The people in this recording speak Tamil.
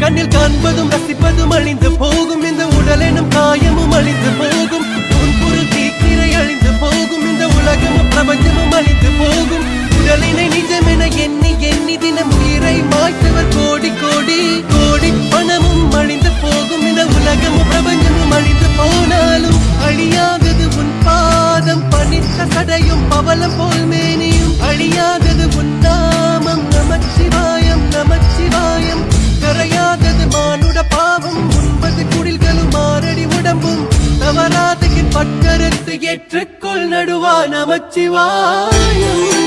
கண்ணில் காண்பதும் ரசிப்பதும் அழிந்து போகும். இந்த உடல் எனும் காயமும் அழிந்து போகும். உன் பொருள் தீக்கிரை அழிந்து போகும். இந்த உலகமும் பிரபஞ்சமும் அழிந்து போகும். உடலினை நிஜமென எண்ணி எண்ணி தினம் உயிரை மாய்த்தவர் கோடி கோடி கோடி. பணமும் அழிந்து போகும். இந்த உலகமும் பிரபஞ்சமும் அழிந்து போனாலும் அழியாதது உன் பாதம். பணித்த சடையும் பவலம் போல் மேனியும். அழியாதது தவறாத ஏற்றுக்கொள் நடுவா நமச்சிவாயம்.